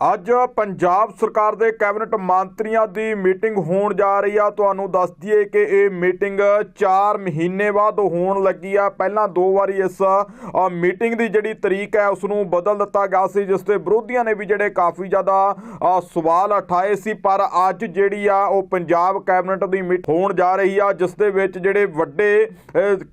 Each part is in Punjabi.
ਅੱਜ ਪੰਜਾਬ ਸਰਕਾਰ ਦੇ ਕੈਬਨਿਟ ਮੰਤਰੀਆਂ ਦੀ ਮੀਟਿੰਗ ਹੋਣ ਜਾ ਰਹੀ ਆ। ਤੁਹਾਨੂੰ ਦੱਸ ਦਈਏ ਕਿ ਇਹ ਮੀਟਿੰਗ 4 ਮਹੀਨੇ ਬਾਅਦ ਹੋਣ ਲੱਗੀ ਆ। ਪਹਿਲਾਂ ਦੋ ਵਾਰੀ ਇਸ ਮੀਟਿੰਗ ਦੀ ਜਿਹੜੀ ਤਰੀਕ ਹੈ ਉਸ ਨੂੰ ਬਦਲ ਦਿੱਤਾ ਗਿਆ ਸੀ, ਜਿਸ ਤੇ ਵਿਰੋਧੀਆਂ ਨੇ ਵੀ ਜਿਹੜੇ ਕਾਫੀ ਜ਼ਿਆਦਾ ਸਵਾਲ ਉਠਾਏ ਸੀ। ਪਰ ਅੱਜ ਜਿਹੜੀ ਆ, ਉਹ ਪੰਜਾਬ ਕੈਬਨਿਟ ਦੀ ਮੀਟ ਹੋਣ ਜਾ ਰਹੀ ਆ, ਜਿਸ ਦੇ ਵਿੱਚ ਜਿਹੜੇ ਵੱਡੇ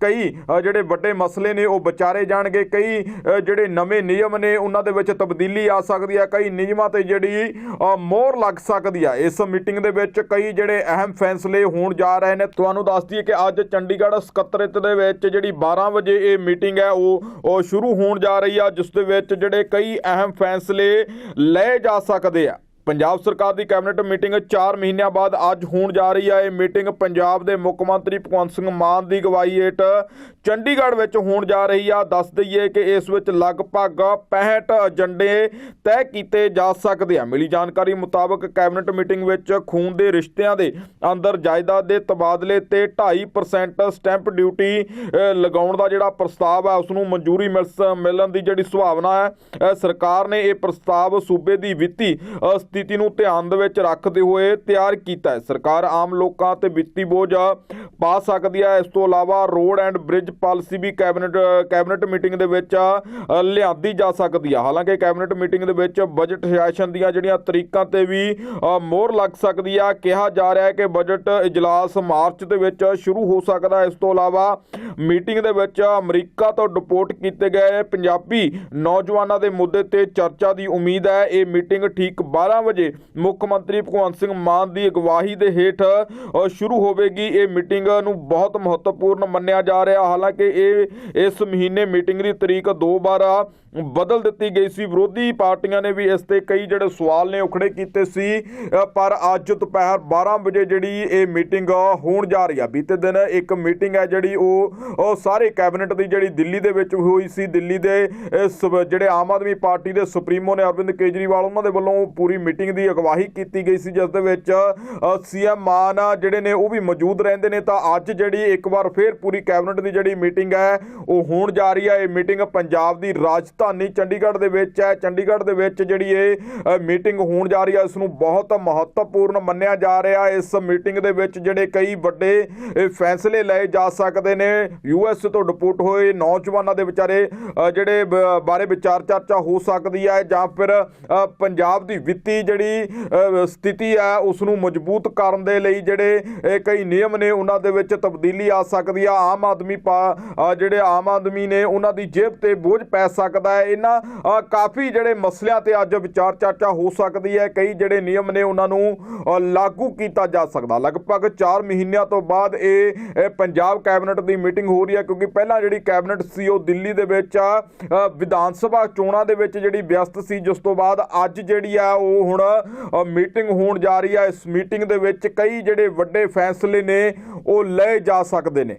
ਕਈ ਜਿਹੜੇ ਵੱਡੇ ਮਸਲੇ ਨੇ, ਉਹ ਵਿਚਾਰੇ ਜਾਣਗੇ। ਕਈ ਜਿਹੜੇ ਨਵੇਂ ਨਿਯਮ ਨੇ, ਉਹਨਾਂ ਦੇ ਵਿੱਚ ਤਬਦੀਲੀ ਆ ਸਕਦੀ ਆ। ਕਈ ਨਿਯਮ ਤੇ ਜਿਹੜੀ ਅ, ਮੋਹਰ ਲੱਗ ਸਕਦੀ ਆ। ਇਸ ਮੀਟਿੰਗ ਦੇ ਵਿੱਚ ਕਈ ਜਿਹੜੇ ਅਹਿਮ ਫੈਸਲੇ ਹੋਣ ਜਾ ਰਹੇ ਨੇ। ਤੁਹਾਨੂੰ ਦੱਸ ਦਈਏ ਕਿ ਅੱਜ ਚੰਡੀਗੜ੍ਹ ਸਕੱਤਰੇਤ ਦੇ ਵਿੱਚ ਜਿਹੜੀ 12 ਵਜੇ ਇਹ ਮੀਟਿੰਗ ਹੈ ਉਹ ਸ਼ੁਰੂ ਹੋਣ ਜਾ ਰਹੀ ਆ ਜਿਸ ਦੇ ਵਿੱਚ ਜਿਹੜੇ ਕਈ ਅਹਿਮ ਫੈਸਲੇ ਲਏ ਜਾ ਸਕਦੇ ਆ। ਪੰਜਾਬ ਸਰਕਾਰ ਦੀ ਕੈਬਨਿਟ ਮੀਟਿੰਗ 4 ਮਹੀਨਿਆਂ ਬਾਅਦ ਅੱਜ ਹੋਣ ਜਾ ਰਹੀ ਹੈ। ਇਹ ਮੀਟਿੰਗ ਪੰਜਾਬ ਦੇ ਮੁੱਖ ਮੰਤਰੀ ਭਗਵੰਤ ਸਿੰਘ ਮਾਨ ਦੀ ਅਗਵਾਈ ਹੇਠ ਚੰਡੀਗੜ੍ਹ ਵਿੱਚ ਹੋਣ ਜਾ ਰਹੀ ਆ। ਦੱਸ ਦਈਏ ਕਿ ਇਸ ਵਿੱਚ ਲਗਭਗ 65 ਏਜੰਡੇ ਤੈਅ ਕੀਤੇ ਜਾ ਸਕਦੇ ਆ। ਮਿਲੀ ਜਾਣਕਾਰੀ ਮੁਤਾਬਕ ਕੈਬਨਿਟ ਮੀਟਿੰਗ ਵਿੱਚ ਖੂਨ ਦੇ ਰਿਸ਼ਤਿਆਂ ਦੇ ਅੰਦਰ ਜਾਇਦਾਦ ਦੇ ਤਬਾਦਲੇ ਤੇ 2.5% ਸਟੈਂਪ ਡਿਊਟੀ ਲਗਾਉਣ ਦਾ ਜਿਹੜਾ ਪ੍ਰਸਤਾਵ ਹੈ ਉਸ ਨੂੰ ਮਨਜ਼ੂਰੀ ਮਿਲ ਸ- ਮਿਲਣ ਦੀ ਜਿਹੜੀ ਸੰਭਾਵਨਾ ਹੈ ਸਰਕਾਰ ਨੇ ਇਹ ਪ੍ਰਸਤਾਵ ਸੂਬੇ ਦੀ ਵਿੱਤੀ ਸਥਿਤੀ ਨੂੰ ਧਿਆਨ ਦੇ ਵਿੱਚ ਰੱਖਦੇ ਹੋਏ ਤਿਆਰ ਕੀਤਾ ਹੈ। ਸਰਕਾਰ ਆਮ ਲੋਕਾਂ ਤੇ ਵਿੱਤੀ ਬੋਝ ਪਾ ਸਕਦੀ ਹੈ। ਇਸ ਤੋਂ ਇਲਾਵਾ ਰੋਡ ਐਂਡ ਬ੍ਰਿਜ ਪਾਲਿਸੀ ਵੀ ਕੈਬਨਿਟ ਕੈਬਨਿਟ ਮੀਟਿੰਗ ਦੇ ਵਿੱਚ ਲਿਆਂਦੀ ਜਾ ਸਕਦੀ ਹੈ ਹਾਲਾਂਕਿ ਕੈਬਨਿਟ ਮੀਟਿੰਗ ਦੇ ਵਿੱਚ ਬਜਟ ਸੈਸ਼ਨ ਦੀਆਂ ਜਿਹੜੀਆਂ ਤਰੀਕਾਂ ਤੇ ਵੀ ਅ, ਮੋਹਰ ਲੱਗ ਸਕਦੀ ਆ। ਕਿਹਾ ਜਾ ਰਿਹਾ ਹੈ ਕਿ ਬਜਟ ਇਜਲਾਸ ਮਾਰਚ ਦੇ ਵਿੱਚ ਸ਼ੁਰੂ ਹੋ ਸਕਦਾ ਇਸ ਤੋਂ ਇਲਾਵਾ ਮੀਟਿੰਗ ਦੇ ਵਿੱਚ ਅਮਰੀਕਾ ਤੋਂ ਡਿਪੋਰਟ ਕੀਤੇ ਗਏ ਪੰਜਾਬੀ ਨੌਜਵਾਨਾਂ ਦੇ ਮੁੱਦੇ ਤੇ ਚਰਚਾ ਦੀ ਉਮੀਦ ਹੈ। ਇਹ ਮੀਟਿੰਗ ਠੀਕ 12 ਵਜੇ ਮੁੱਖ ਮੰਤਰੀ ਭਗਵੰਤ ਸਿੰਘ ਮਾਨ ਦੀ ਅਗਵਾਈ ਦੇ ਹੇਠ ਸ਼ੁਰੂ ਹੋਵੇਗੀ ਇਹ ਮੀਟਿੰਗ ਨੂੰ ਬਹੁਤ ਮਹੱਤਵਪੂਰਨ ਮੰਨਿਆ ਜਾ ਰਿਹਾ। ਹਾਲਾਂਕਿ ਇਹ, ਇਸ ਮਹੀਨੇ ਮੀਟਿੰਗ ਦੀ ਤਰੀਕ ਦੋ ਵਾਰ ਬਦਲ ਦਿੱਤੀ ਗਈ ਸੀ। ਵਿਰੋਧੀ ਪਾਰਟੀਆਂ ਨੇ ਵੀ ਇਸ ਤੇ ਕਈ ਜਿਹੜੇ ਸਵਾਲ ਨੇ, ਉਖੜੇ ਕੀਤੇ ਸੀ। ਪਰ ਅੱਜ ਦੁਪਹਿਰ 12 ਵਜੇ ਜਿਹੜੀ ਇਹ ਮੀਟਿੰਗ ਹੋਣ ਜਾ ਰਹੀ ਆ। ਬੀਤੇ ਦਿਨ ਇੱਕ ਮੀਟਿੰਗ ਹੈ ਜਿਹੜੀ ਉਹ ਉਹ ਸਾਰੇ ਕੈਬਨਿਟ ਦੀ ਜਿਹੜੀ ਦਿੱਲੀ ਦੇ ਵਿੱਚ ਹੋਈ ਸੀ। ਦਿੱਲੀ ਦੇ ਜਿਹੜੇ ਆਮ ਆਦਮੀ ਪਾਰਟੀ ਦੇ ਸੁਪਰੀਮੋ ਨੇ ਅਰਵਿੰਦ ਕੇਜਰੀਵਾਲ, ਉਹਨਾਂ ਦੇ ਵੱਲੋਂ ਪੂਰੀ ਮੀਟਿੰਗ ਦੀ ਅਗਵਾਈ ਕੀਤੀ ਗਈ ਸੀ, ਜਿਸ ਦੇ ਵਿੱਚ ਸੀਐਮ ਮਾਨ ਜਿਹੜੇ ਨੇ ਉਹ ਵੀ ਮੌਜੂਦ ਰਹਿੰਦੇ ਨੇ। ਤਾਂ ਅੱਜ ਜਿਹੜੀ ਇੱਕ ਵਾਰ ਫੇਰ ਪੂਰੀ ਕੈਬਨਿਟ ਦੀ ਜਿਹੜੀ ਮੀਟਿੰਗ ਹੈ, ਉਹ ਹੋਣ ਜਾ ਰਹੀ ਹੈ। ਇਹ ਮੀਟਿੰਗ ਪੰਜਾਬ ਦੀ ਰਾਜਧਾਨੀ ਚੰਡੀਗੜ੍ਹ ਦੇ ਵਿੱਚ ਹੈ। ਚੰਡੀਗੜ੍ਹ ਦੇ ਵਿੱਚ ਜਿਹੜੀ ਇਹ ਮੀਟਿੰਗ ਹੋਣ ਜਾ ਰਹੀ ਹੈ, ਇਸ ਨੂੰ ਬਹੁਤ ਮਹੱਤਵਪੂਰਨ ਮੰਨਿਆ ਜਾ ਰਿਹਾ ਇਸ ਮੀਟਿੰਗ ਦੇ ਵਿੱਚ ਜਿਹੜੇ ਕਈ ਵੱਡੇ ਫੈਸਲੇ ਲਏ ਜਾ ਸਕਦੇ ਨੇ। ਯੂਐਸ ਤੋਂ ਡਿਪੋਰਟ ਹੋਏ ਨੌਜਵਾਨਾਂ ਦੇ ਵਿਚਾਰੇ ਜਿਹੜੇ ਬਾਰੇ ਵਿਚਾਰ ਚਰਚਾ ਹੋ ਸਕਦੀ ਹੈ ਜਾਂ ਫਿਰ ਪੰਜਾਬ ਦੀ ਵਿੱਤੀ ਜਿਹੜੀ ਸਥਿਤੀ ਹੈ ਉਸ ਨੂੰ ਮਜ਼ਬੂਤ ਕਰਨ ਦੇ ਲਈ ਜਿਹੜੇ ਕਈ ਨਿਯਮ ਨੇ, ਉਹਨਾਂ ਦੇ ਵਿੱਚ ਤਬਦੀਲੀ ਆ ਸਕਦੀ ਆ। ਆਮ ਆਦਮੀ ਪਾ- ਜਿਹੜੇ ਆਮ ਆਦਮੀ ਨੇ, ਉਹਨਾਂ ਦੀ ਜੇਬ ਤੇ ਬੋਝ ਪੈ ਸਕਦਾ ਹੈ। ਇਹਨਾਂ ਕਾਫੀ ਜਿਹੜੇ ਮਸਲਿਆਂ ਤੇ ਅੱਜ ਵਿਚਾਰ ਚਰਚਾ ਹੋ ਸਕਦੀ ਹੈ। ਕਈ ਜਿਹੜੇ ਨਿਯਮ ਨੇ, ਉਹਨਾਂ ਨੂੰ ਲਾਗੂ ਕੀਤਾ ਜਾ ਸਕਦਾ। ਲਗਭਗ 4 ਮਹੀਨਿਆਂ ਤੋਂ ਬਾਅਦ ਇਹ ਪੰਜਾਬ ਕੈਬਨਿਟ ਦੀ ਮੀਟਿੰਗ ਹੋ ਰਹੀ ਹੈ, ਕਿਉਂਕਿ ਪਹਿਲਾਂ ਜਿਹੜੀ ਕੈਬਨਿਟ ਸੀ, ਉਹ ਦਿੱਲੀ ਦੇ ਵਿੱਚ ਵਿਧਾਨ ਸਭਾ ਚੋਣਾਂ ਦੇ ਵਿੱਚ ਜਿਹੜੀ ਵਿਅਸਤ ਸੀ, ਜਿਸ ਤੋਂ ਬਾਅਦ ਅੱਜ ਜਿਹੜੀ ਆ, ਉਹ ਹੁਣ ਮੀਟਿੰਗ ਹੋਣ ਜਾ ਰਹੀ ਹੈ ਇਸ ਮੀਟਿੰਗ ਦੇ ਵਿੱਚ ਕਈ ਜਿਹੜੇ ਵੱਡੇ ਫੈਸਲੇ ਨੇ, ਉਹ ਲਏ ਜਾ ਸਕਦੇ ਨੇ।